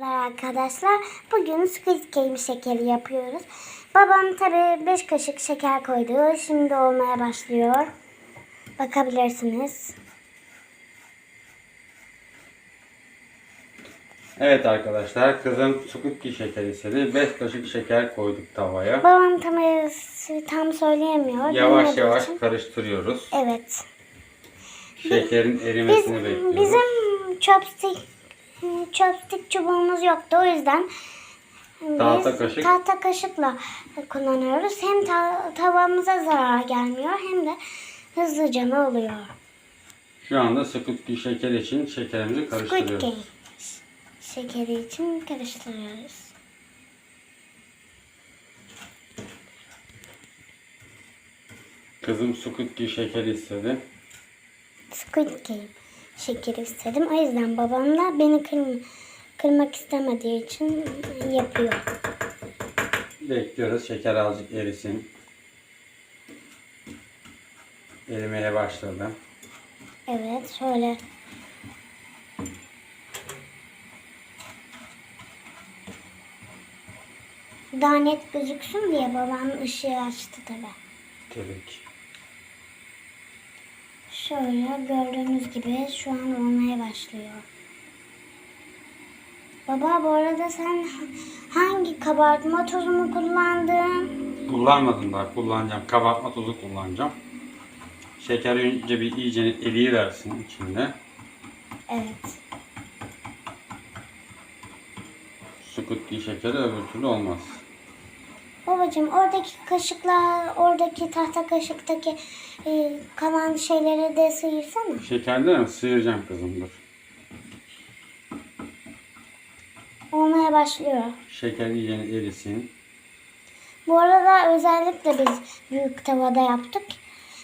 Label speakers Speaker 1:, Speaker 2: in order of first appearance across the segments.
Speaker 1: Merhabalar arkadaşlar. Bugün Squid Game şekeri yapıyoruz. Babam tabi 5 kaşık şeker koydu. Şimdi olmaya başlıyor. Bakabilirsiniz.
Speaker 2: Evet arkadaşlar kızım sukutki şekeri istedi. 5 kaşık şeker koyduk tavaya.
Speaker 1: Babam tam, tam söyleyemiyor.
Speaker 2: Yavaş yavaş
Speaker 1: için.
Speaker 2: karıştırıyoruz.
Speaker 1: Evet.
Speaker 2: Şekerin
Speaker 1: Biz,
Speaker 2: erimesini bekliyoruz.
Speaker 1: bizim chopstick, chopstick çubuğumuz yoktu. O yüzden
Speaker 2: Tahta kaşık.
Speaker 1: tahta kaşıkla kullanıyoruz. Hem ta- tavamıza zarar gelmiyor hem de hızlıca ne oluyor?
Speaker 2: Şu anda sukutki şeker için şekerimizi
Speaker 1: Squid
Speaker 2: karıştırıyoruz.
Speaker 1: Game şekeri için karıştırıyoruz.
Speaker 2: Kızım sukutki şekeri istedi.
Speaker 1: Squid Game şekeri istedim. O yüzden babam da beni kırm- kırmak istemediği için yapıyor.
Speaker 2: Bekliyoruz şeker azıcık erisin. Erimeye başladı.
Speaker 1: Evet şöyle. Daha net gözüksün diye babam ışığı açtı tabi.
Speaker 2: Tabii ki.
Speaker 1: Şöyle gördüğünüz gibi şu an olmaya başlıyor. Baba bu arada sen hangi kabartma tozunu kullandın?
Speaker 2: Kullanmadım daha kullanacağım. Kabartma tozu kullanacağım. Şeker önce bir iyice eriyiversin içinde.
Speaker 1: Evet.
Speaker 2: Sukutki şekeri öbür türlü olmaz.
Speaker 1: Babacığım oradaki kaşıkla oradaki tahta kaşıktaki e, kalan şeyleri de sıyırsana.
Speaker 2: Şekerden mi? Sıyıracağım kızım dur.
Speaker 1: Olmaya başlıyor.
Speaker 2: Şeker iyice erisin.
Speaker 1: Bu arada özellikle biz büyük tavada yaptık.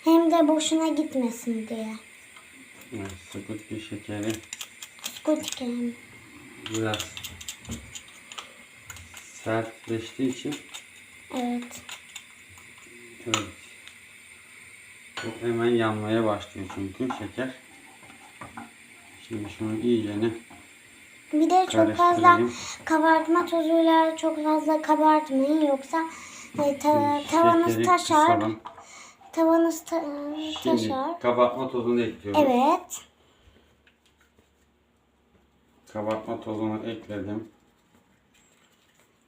Speaker 1: Hem de boşuna gitmesin diye.
Speaker 2: Evet, sukutki şekeri
Speaker 1: Game.
Speaker 2: biraz sertleştiği için
Speaker 1: Evet.
Speaker 2: evet. Bu hemen yanmaya başlıyor çünkü şeker. Şimdi şunu iyicene
Speaker 1: Bir de çok fazla kabartma tozuyla çok fazla kabartmayın yoksa e, ta- tavanız taşar.
Speaker 2: kısalım.
Speaker 1: Tavanız ta-
Speaker 2: Şimdi
Speaker 1: taşar.
Speaker 2: kabartma tozunu ekliyorum.
Speaker 1: Evet.
Speaker 2: Kabartma tozunu ekledim.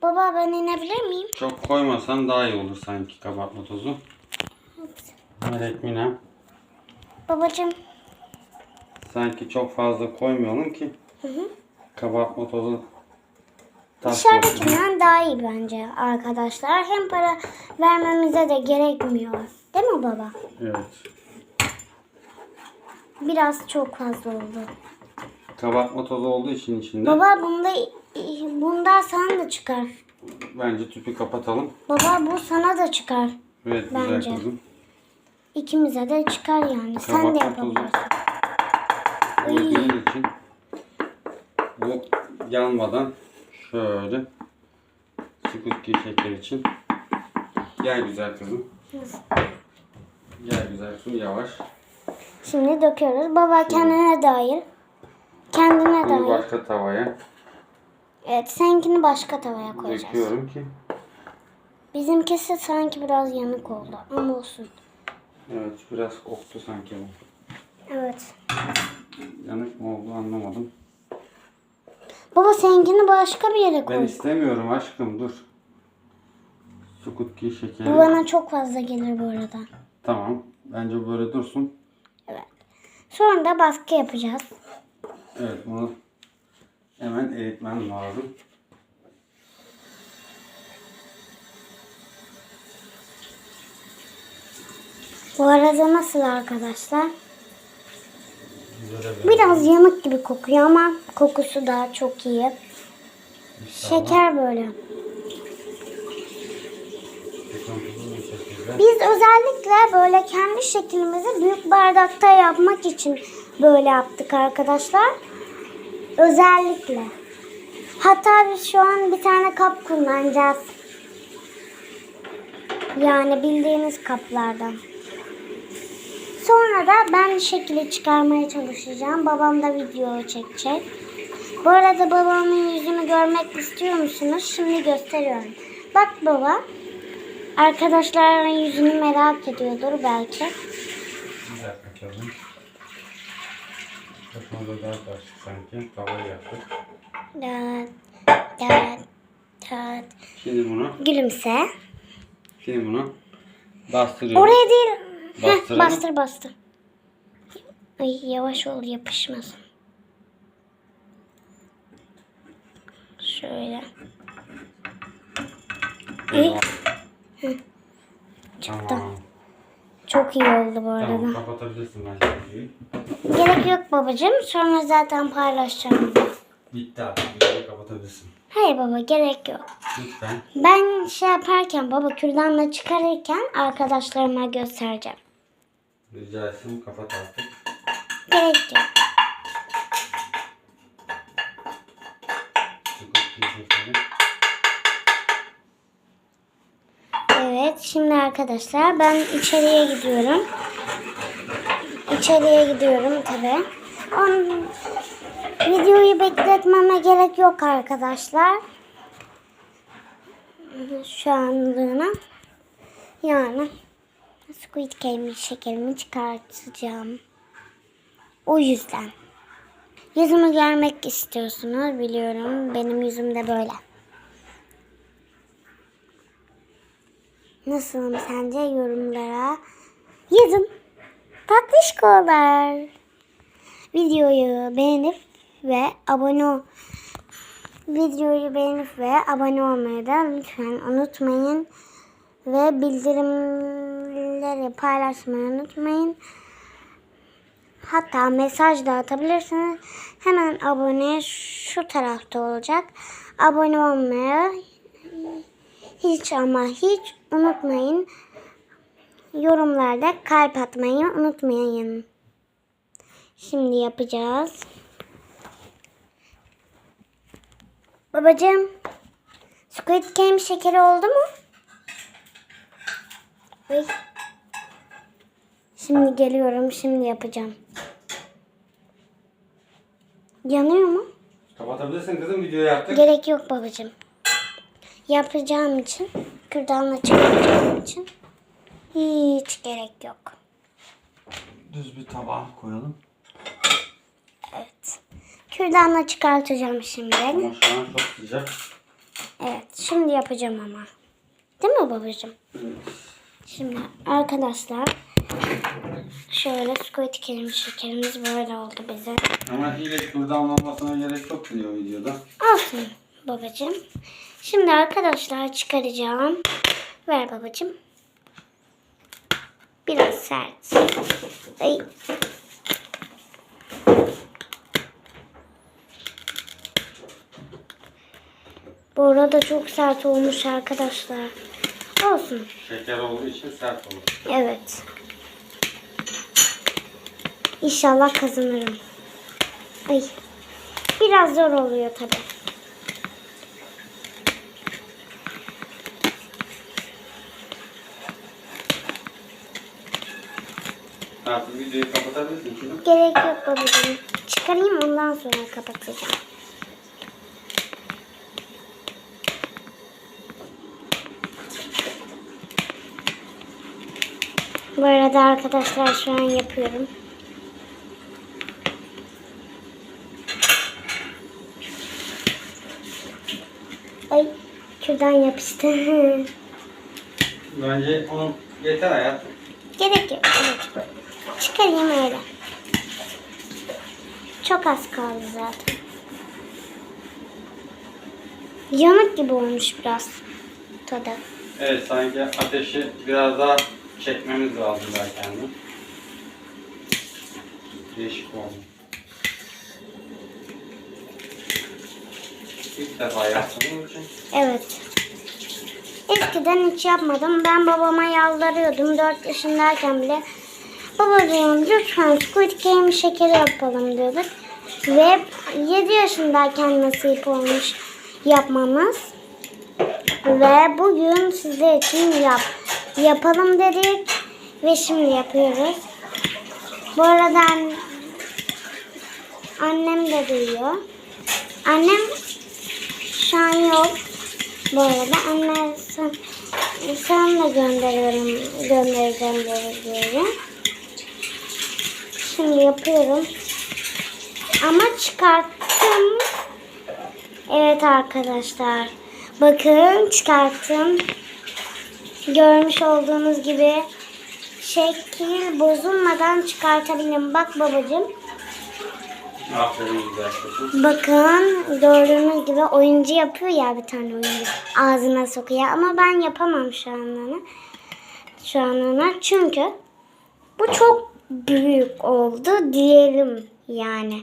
Speaker 1: Baba ben inebilir miyim?
Speaker 2: Çok koymasan daha iyi olur sanki kabartma tozu. Melek Mina.
Speaker 1: Babacığım.
Speaker 2: Sanki çok fazla koymayalım ki
Speaker 1: Hı hı.
Speaker 2: kabartma tozu.
Speaker 1: Dışarıdakinden daha iyi bence arkadaşlar. Hem para vermemize de gerekmiyor. Değil mi baba?
Speaker 2: Evet.
Speaker 1: Biraz çok fazla oldu.
Speaker 2: Kabartma tozu olduğu için içinde
Speaker 1: Baba bunda bunda sana da çıkar.
Speaker 2: bence tüpü kapatalım.
Speaker 1: Baba bu sana da çıkar.
Speaker 2: Evet
Speaker 1: Bence.
Speaker 2: güzel kızım.
Speaker 1: İkimize de çıkar yani. Sen de
Speaker 2: tozu.
Speaker 1: yapabilirsin.
Speaker 2: Koyduğumuz için bu yanmadan şöyle sukutki şeker için gel güzel kızım. Gel güzel su yavaş.
Speaker 1: Şimdi döküyoruz. Baba kendine dair. Kendine
Speaker 2: Bunu
Speaker 1: dair.
Speaker 2: başka tavaya
Speaker 1: Evet seninkini başka tavaya koyacağız.
Speaker 2: döküyorum ki
Speaker 1: Bizimkisi sanki biraz yanık oldu ama olsun.
Speaker 2: evet biraz koktu sanki bu.
Speaker 1: Evet.
Speaker 2: Yanık mı oldu anlamadım.
Speaker 1: Baba seninkini başka bir yere
Speaker 2: Ben
Speaker 1: koy.
Speaker 2: istemiyorum aşkım dur. Sukutki şekeri.
Speaker 1: Bu bana çok fazla gelir bu arada.
Speaker 2: Tamam. Bence böyle dursun.
Speaker 1: Evet. Sonra da baskı yapacağız.
Speaker 2: Evet bunu hemen eritmem lazım.
Speaker 1: Bu arada nasıl arkadaşlar? Biraz yanık gibi kokuyor ama kokusu daha çok iyi. Şeker böyle. Biz özellikle böyle kendi şeklimizi büyük bardakta yapmak için böyle yaptık arkadaşlar. Özellikle. Hatta biz şu an bir tane kap kullanacağız. Yani bildiğiniz kaplardan. Sonra da ben şekli çıkarmaya çalışacağım. Babam da video çekecek. Bu arada babamın yüzünü görmek istiyor musunuz? Şimdi gösteriyorum. Bak baba. Arkadaşların yüzünü merak ediyordur belki.
Speaker 2: Bir dakika Kafamda daha karışık sanki. Tavayı yaptık.
Speaker 1: Dat, dat, dat.
Speaker 2: Şimdi bunu,
Speaker 1: Gülümse.
Speaker 2: şimdi bunu bastırıyoruz.
Speaker 1: Oraya değil. Heh, bastır bastır. Ay yavaş ol yapışmasın. Şöyle.
Speaker 2: Eyvah.
Speaker 1: Çıktı.
Speaker 2: Tamam.
Speaker 1: Çok iyi oldu bu arada.
Speaker 2: Tamam kapatabilirsin bence videoyu.
Speaker 1: Gerek yok babacığım. Sonra zaten paylaşacağım.
Speaker 2: Bitti artık videoyu kapatabilirsin.
Speaker 1: Hayır baba gerek yok.
Speaker 2: Lütfen.
Speaker 1: Ben şey yaparken baba kürdanla çıkarırken arkadaşlarıma göstereceğim.
Speaker 2: Rica etsem kapat artık.
Speaker 1: Gerek yok. Evet şimdi arkadaşlar ben içeriye gidiyorum. İçeriye gidiyorum tabi. Videoyu bekletmeme gerek yok arkadaşlar. Şu anlığına. Yani Squid Game şekerimi çıkartacağım. O yüzden. Yüzümü görmek istiyorsunuz biliyorum. Benim yüzüm de böyle. Nasılım sence yorumlara yazın. Tatlışkolar. Videoyu beğenip ve abone ol. Videoyu beğenip ve abone olmayı da lütfen unutmayın. Ve bildirimleri paylaşmayı unutmayın. Hatta mesaj da atabilirsiniz. Hemen abone şu tarafta olacak. Abone olmayı hiç ama hiç unutmayın. Yorumlarda kalp atmayı unutmayın. Şimdi yapacağız. Babacığım, Squid Game şekeri oldu mu? Ay. Şimdi geliyorum, şimdi yapacağım. Yanıyor mu?
Speaker 2: Kapatabilirsin kızım videoyu artık.
Speaker 1: Gerek yok babacığım. Yapacağım için, kürdanla çıkaracağım için hiç gerek yok.
Speaker 2: Düz bir tabağa koyalım.
Speaker 1: Evet. Kürdanla çıkartacağım şimdi.
Speaker 2: Ama şu an çok sıcak.
Speaker 1: Evet, şimdi yapacağım ama. Değil mi babacığım? Şimdi arkadaşlar şöyle squid kelime şekerimiz böyle oldu bize.
Speaker 2: Ama ile kürdan olmasına gerek yok diyor videoda.
Speaker 1: Olsun babacığım. Şimdi arkadaşlar çıkaracağım. Ver babacığım. Biraz sert. Ay. Bu arada çok sert olmuş arkadaşlar. Olsun.
Speaker 2: Şeker olduğu için sert olur.
Speaker 1: Evet. İnşallah kazanırım. Ay. Biraz zor oluyor
Speaker 2: Artık videoyu kapatabilirsin şimdi.
Speaker 1: Gerek yok babacığım. Çıkarayım ondan sonra kapatacağım. Bu arada arkadaşlar şu an yapıyorum. Ay kürdan yapıştı.
Speaker 2: Bence onu yeter hayat.
Speaker 1: Gerek yok. Evet. Çıkarayım öyle. Çok az kaldı zaten. Yanık gibi olmuş biraz tadı.
Speaker 2: Evet sanki ateşi biraz daha çekmemiz lazım belki yani. Değişik oldu. İlk defa yaptığım için.
Speaker 1: Evet. Eskiden hiç yapmadım. Ben babama yalvarıyordum. 4 yaşındayken bile. Babacığım lütfen Squid Game şekeri yapalım diyorduk. Ve 7 yaşındayken nasip olmuş yapmamız. Ve bugün sizler için yap yapalım dedik. Ve şimdi yapıyoruz. Bu arada an- annem de duyuyor. Annem şu an yok. Bu arada anne sen, sen de gönderiyorum, göndereceğim videoyu. Şimdi yapıyorum. Ama çıkarttım. Evet arkadaşlar. Bakın çıkarttım. Görmüş olduğunuz gibi şekil bozulmadan çıkartabilirim. Bak babacığım. Bakın gördüğünüz gibi oyuncu yapıyor ya bir tane oyuncu. Ağzına sokuyor ama ben yapamam şu an onu. Şu an ona. Çünkü bu çok büyük oldu diyelim yani.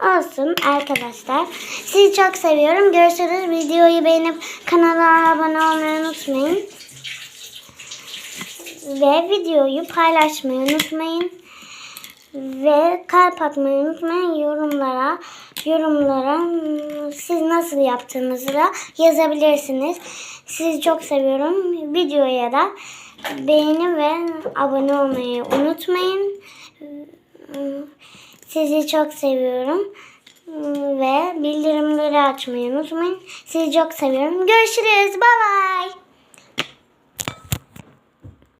Speaker 1: Olsun arkadaşlar. Sizi çok seviyorum. Görüşürüz. Videoyu beğenip kanala abone olmayı unutmayın. Ve videoyu paylaşmayı unutmayın. Ve kalp atmayı unutmayın yorumlara. Yorumlara siz nasıl yaptığınızı da yazabilirsiniz. Sizi çok seviyorum. Videoya da beğeni ve abone olmayı unutmayın. Sizi çok seviyorum. Ve bildirimleri açmayı unutmayın. Sizi çok seviyorum. Görüşürüz. Bye bye.